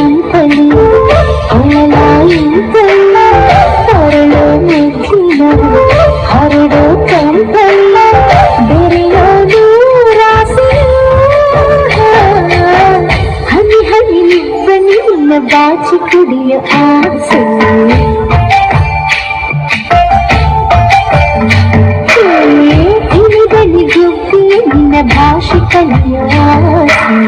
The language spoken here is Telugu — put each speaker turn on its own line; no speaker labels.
కల్పని త్వరలో మెచ్చిన హరుడు కంపని బెరలో రాసి హని హని నివ్వని ఉన్న బాచి కుడియ ఆసే భాషిక నియాసి